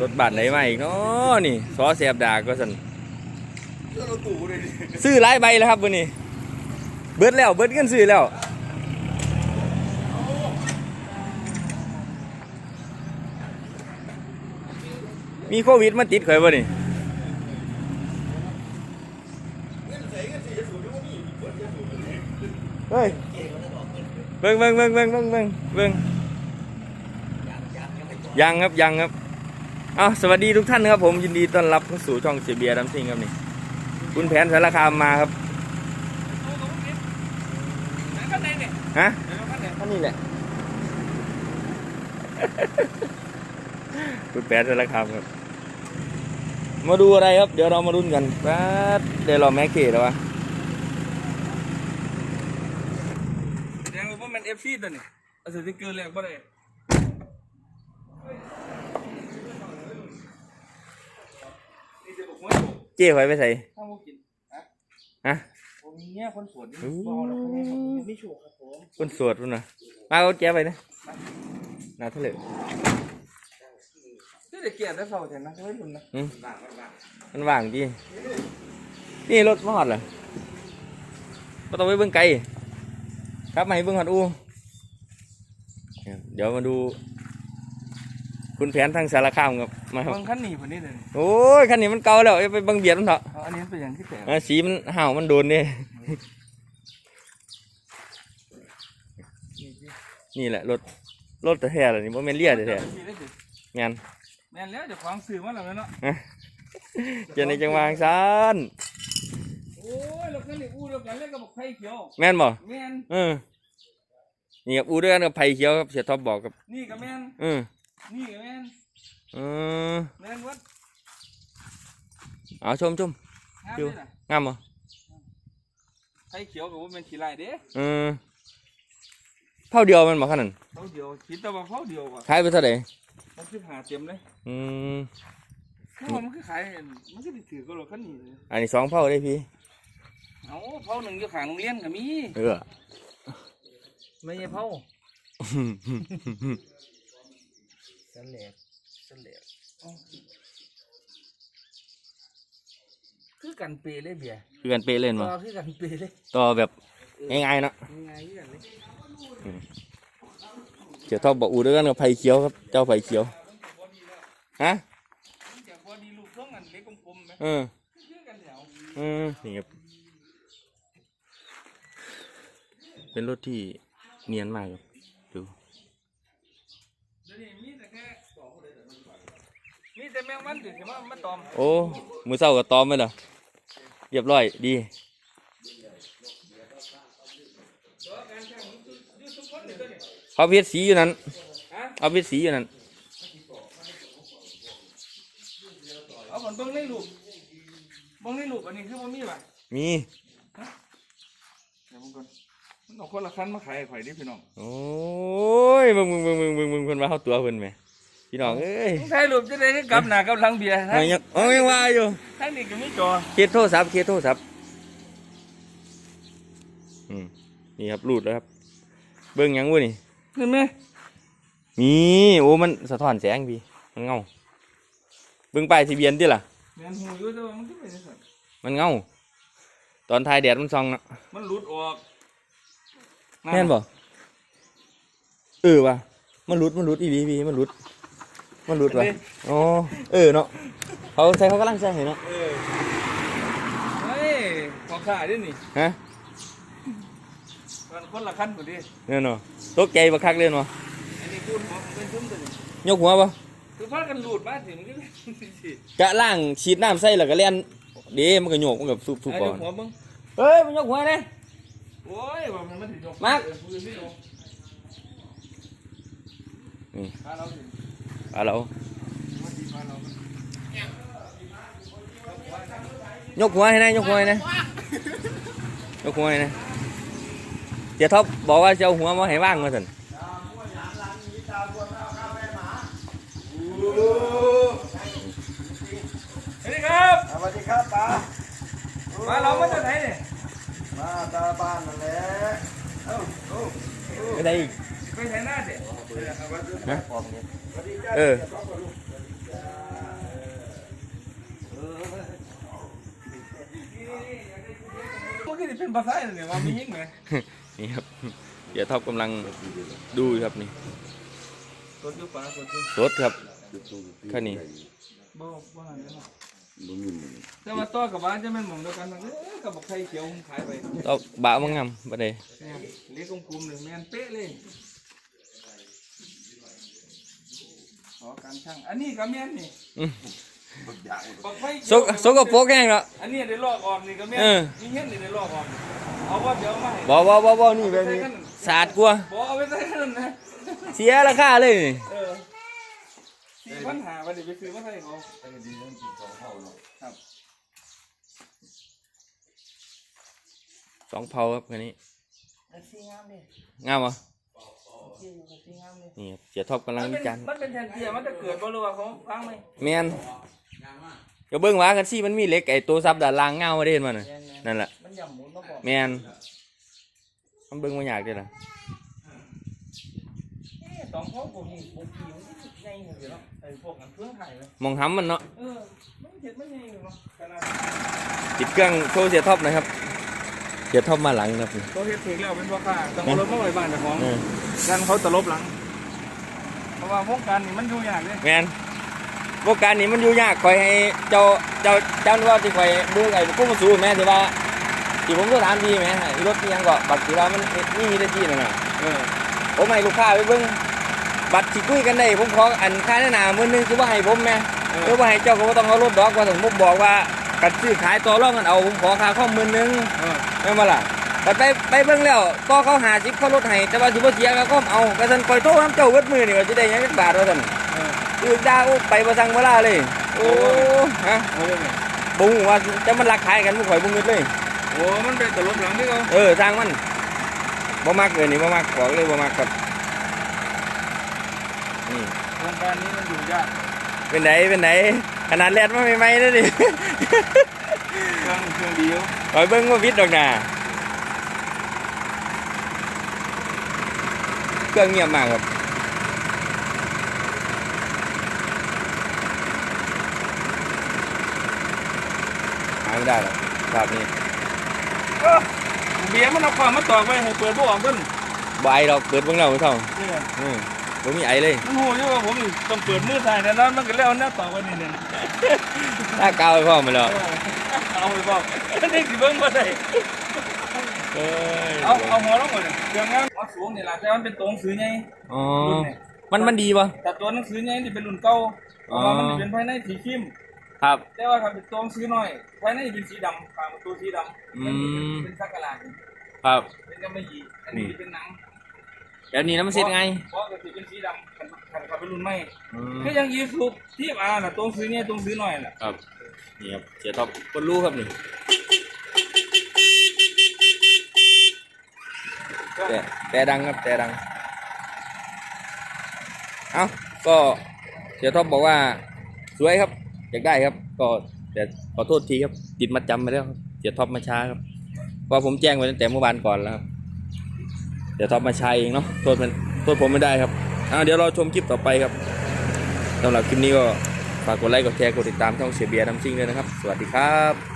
รถบัตรไหนมาอีกเนาะนี่ซอเสียบดาก็สันซื้อหลายใบแล้วครับวันนี้ เบิดแล้วเบิดเงินซื้อแล้วมีโควิดมาติดข่อยบ่นี่เฮ้ยเบิ่งเบิ่งเบิ่งเบิ่งเบิ่งเบิ่งเบิ่ง ยังครับยังครับเอาสวัสดีทุกท่านครับผมยินดีต้อนรับเข้าสู่ช่องเสียเบียร์ดัมซิงครับนี่คุณแผนสารคามมาครับข้างในเนี่ยฮะข้างในท่านี่แหละคุณแผนสารคามครับ มาดูอะไรครับ เดี๋ยวเรามารุ่นกันแป๊บเดี๋ยวเราแม็กเกตแล้ววะแดงว่ามันเอฟซีตัวนี้เอาสติ๊กเกอร์แรกบ่ได้ นี่จะบอกว่าเจ๊ไว้ไปใส่ถ้ามูกินฮะผมมีเนี่ยคนสวนนี่อู้บอกแล้วคนนี้ผมไม่ชัวร์ครับผมคนสวดพุ่นนะมาเอาแก้ไปนะนาเถลิงนี่เด็กเกียรติได้เฝ้าแทนนะไม่รุนนะอืมมันว่างจีนี่รถมอดเหรอก็ต้องไปเบิ่งไกลครับมาให้เบิ่งหัดอูเดี๋ยวมาดู คุณแผนทางสารคามครับมาครับ บางขั้นหนีผมนี่เลยโอ้ยคันนี้มันเก่าแล้วเอาไปเบังเบียดมันเถอะเอาอันนี้เป็นอย่างที่แต่เออสีมันห่าวมันโดนเนี่ย นี่แหละรถรถแต่แท้เลยนี่บ่แม่นเลียแต่แท้งานแม่นแล้วเดี๋ยวควางสื่อมาแล้วเนาะ เจะในจังหวะซานโอ้ยเราขึ้นในอู้เรากันเล่นกับบอกไผ่เขียว แม่นบ่แม่นเออนี่ครับอูเดือนกับไผ่เขียวครับเสียท็อปบอกครับนี่กับแม่นเออ นี่กับแม่นเออแม่นวัดเอาชมชมงามอยู่เลยนะงามบ่ไผ่เขียวกับว่าเป็นขี้ลายเด้เออเท่าเดียวมันบ่ขนาดนั้นเขาเดียวคิดแต่ว่าเขาเดียวว่ะขายไปเท่าไหร่มันคือหาเต็มเลยอืมเพราะว่ามันคือขายมันคือถือก็รถคันนี้เลยอันนี้สองเท่าได้พี่เอาเผาหนึ่งอยู่ข้างโรงเรียนก็มีเออไม่ใช่เผา สลบสลบคือกันเปเลยเบียร์คือกันเป๊ะเล่นต่บ่อคือกันเปเลยต่อแบบง่ายๆเนาะง่ายๆคือกันเลยเขียวทอบบอกอูเดือนกับไผ่เขียวครับเจ้าไผ่เขียวฮะจากพอดีลูกท้องอันเล็กกลมๆไหมเออคือกันแถวเออนี่ครับเป็นรถที่เนียนมากครับดู เดี๋ยวนี้มีแต่แค่ มีแต่แมงมันถึงว่ามันตอมโอ้ มือเศร้ากับตอมไหมล่ะเรียบร้อยดีตัวการช่างอยู่ทุกคนเลยตัวนี้เขาเพชรสีอยู่นั้นฮะเอาเพชรสีอยู่นั้นเอาผลเบิ้งในรูปเบิ้งในรูปอันนี้คือว่ามีป่ะมีเดี๋ยวมึงก่อนมันเอาคนละคันมาขายให้ข่อยดิพี่น้อง โอ้ยมึงมึงมึงมึงมึงมึงเพิ่นมาเข้าตัวเพิ่นไหม พี่น้องเอ้ยต้องถ่ายรูปจะได้กำหน้ากำหลังเบียร์เอายังเอายังว่าอยู่ทั้งนี้ก็มีจอเคสโทรศัพท์เคสโทรศัพท์อืมนี่ครับรูดแล้วครับ เบิ่งหยังวะนี่เห็นไหมมีโอ้มันสะท้อนแสงพี่มันเงาเบิ่งป้ายทะเบียนดิล่ะ แม่นหูอยู่แต่ว่ามันก็เป็นจังซั่นมันเงาตอนถ่ายแดดมันส่องเนาะมันหลุดออกแม่นบ่เออว่ะมันหลุดมันหลุดอีหลีพี่มันหลุด มันหลุดว่ะอ๋อเออเนาะเขาใส่เขากำลังใส่ให้เนาะเออเฮ้ยของข้าดินี่ฮะมันคนละคันกูดิเนี่ยเนาะตกใจบักคักเลยเนาะอันนี้พูดหัวมันเป็นชุ่มตัวนี้ยกหัวบ่คือพากันหลุดมาถึงมันก็สิกะล่างฉีดน้ำใส่แล้วก็เล่นเด้มันก็โยกมันก็ฟุบฟุบไอ้ก่อเดี๋ยวนหัวมึงเฮ้ยมันยกหัวเลยโอ้ยว่ามันมาถึงยกมาร์คเออปืนไม่ลงนี่พาเราสิอะเรามาดีพาเรายกหัวให้นะยกหัวให้นะยกหัวให้นะเจ้าท็อปบอกว่าจะเอาหัวมาให้ว่างมาสินสวัสดีครับสวัสดีครับป้ามาเรามาจากไหนเนี่ยมาตาบ้านนั่นแหละเอ้าเอ้าไม่ได้อีกไปไห นหน้าเด็ไปฮะเออมันก็จะเป็นภาษาอะไรเนี่ยว่ามียิ่งไหมนี่ครับเดี๋ยวท็อปกำลังดูอยู่ครับนี่ตัวยุบปลาตัวยุบรถครับแค่นี้บ่บ่หันเลยเนาะบ่มีหมือแต่ว่าต่อกับบ้านจะแม่นหม่องเดียวกันทั้งเอ้ยกับบอกไข่เขียวผมขายไปเอาบะมังงำบ่ได้เนี่ยเล็กกลมๆเลยแม่นเป๊ะเลยข อการช่าง อันนี้ก็แม่นนี่อื้อบอกไข่เขีสยวกสกปรกแห้งแล้วอันนี้ได้ลอกออกนี่ก็แม่นเออ มีเห็นนี่ได้ลอกออกเอาว่าเดี๋ยวมาให้บ่บ่บ่บ่นี่แบบนี้สะอาดกว่าบ่เอาไปใส่นั่นนะเสียราคาเลยนี่เออสี่พันหาวันนี้ไปซื้อมาให้เขาไอ้ดีนั่นกินสองเท่าเนาะครับสองเผาครับคันนี้สีงามเลยงามเหรอสีงามเลย นี่ครับเสียท็อปกำลังมันวิเป็นจารณ์มันเป็นแทนเทียมันจะเกิดบ่รู้ว่าเขาฟังไหมแม่นเดี๋ยวเบิ่งว่ากันสิมันมีเหล็กไอ้ตัวซับด้านล่างเงามาได้เห็นมันน่ะแม่นนั่นแหละๆมันย่ำหมุนมาบอกแม่นมันเบิ่งบ่ยากเด้อล่ะเอ๊ะสองพ่อผมนี่ผมขี่มันใหญ่เหมือนกันเนาะไอ้พวกกันเครื่องถ่ายเลยมองหำมันเนาะเออมันเห็ดมันใหญ่อยู่เนาะขนาดติดเครื่องโชว์เสียท็อปหนะครับ เสียท็อปมาหลังครับนี่ตัวเฮ็ดถึงแล้วเป็นพ่อค้าต้องเอารถมาไว้บ้านเจ้าของเออกันเขาตลบหลัง เพราะว่าโครงการนี่มันอยู่ยากเลยแม่นโครงการนี้มันอยู่ยากคอยให้เจ้าเจ้าเจ้าว่าที่คอยเบิ่งไอ้ผู้มาสู้แม่ที่ว่าที่ผมก็ถามดีแม่ไอ้รถที่ยังก็บัตรที่ว่ามันมีมีได้ที่นั่นน่ะเออผมให้ลูกค้าไปเบิ่งบัตรที่คุยกันได้ผมขออันค่าหน้ามื้อนึงคือว่าให้ผมแม่หรือว่าให้เจ้าก็บ่ต้องเอารถดอกว่าถึงผมบอกว่ากันซื้อขายต่อรองกันเอาผมขอค่าข้อมมื้อนึงเออ แม่นบ่ล่ะแต่ไปไปเบิ่งแล้วต่อเขา50เขาลดให้แต่ว่าสิบ่เสียก็ข้อมเอาก็ซั่นคอยโทรนำเจ้าเบิดมื้อนี่ว่าสิได้หยังจักบาทว่าซั่นเออคือด่าโอ้ไปบ่สั่งบ่ลาเลย โอ้ฮะเอาเลยเนี่ยบ่ฮู้ว่าจะมันรักขายกันบ่ข่อยบ่งึดเลย โอ้มันเป็นตลบหลังที่เขาเออสร้างมันบ่มักเลยนี่บ่มักบอกเลยบ่มักครับนี่โครงการนี้มันอยู่ยากเป็นไหนเป็นไหนขนาดแลดมาใหม่ๆแล้วดิเค รื่องเครื่องเดียวคอยเบิ่งว่าวิทย์ดอกน่ะเครื่องเงียบมากครับหาไม่ได้หรอกภาพนี้เออเบียร์มันเอาความมาตอกไว้ให้เปิดบ่ออกเพิ่นบ่ไอดอกเปิดเบิ่งแล้วเท่าเนี่ยอืมบ่มีไอเลยมันหูอยู่ว่าผมนี่ต้องเปิดมือใส่แน่นอนมันก็แล้วหน้าตอกไว้นี่เนี่ยถ้ากาวไปพร้อมมาแล้ว เออ เอาไปบอกนี่สิเบิ่งบ่ได้เอ้ยเอาเอาหัวลงก่อนเครื่องงานเอาสูงนี่ล่ะแต่มันเป็นตัวหนังสือไงอ๋อมันมันดีป่ะแต่ตัวหนังสือไงนี่เป็นรุ่นเก่าเพราะว่ามันสิเป็นภายในสีเข้มครับ แต่ว่าถ้าเป็นตัวหนังสือน้อยภายในเป็นสีดำข้างประตูสีดำอืมเป็นสักกะลาดครับเป็นกำมะหยี่อันนี้เป็นหนังแบบนี้นะมันเสร็จไงเพราะก็สิเป็นสีดำ คันคันคันเป็นรุ่นใหม่อืมคือยังยีสุบที่อ่าน่ะตัวหนังสือเนี่ยตัวหนังสือน้อยน่ะครับนี่ครับเสียท็อปคนรู้ครับนี่แต่แต่ดังครับแต่ดัง เอ้าก็เสียท็อปบอกว่าสวยครับ อยากได้ครับ ก็แต่ขอโทษทีครับติดมัดจำไปแล้วครับเสียท็อปมาช้าครับเพราะผมแจ้งไว้ตั้งแต่เมื่อวานก่อนแล้วครับเสียท็อปมาช้าเองเนาะโทษมันโทษผมไม่ได้ครับอ่า เดี๋ยวเราชมคลิปต่อไปครับสำหรับคลิปนี้ก็ฝากกดไลค์กดแชร์กดติดตามช่องเสียเบียร์น้ำซิ่งด้วยนะครับ สวัสดีครับ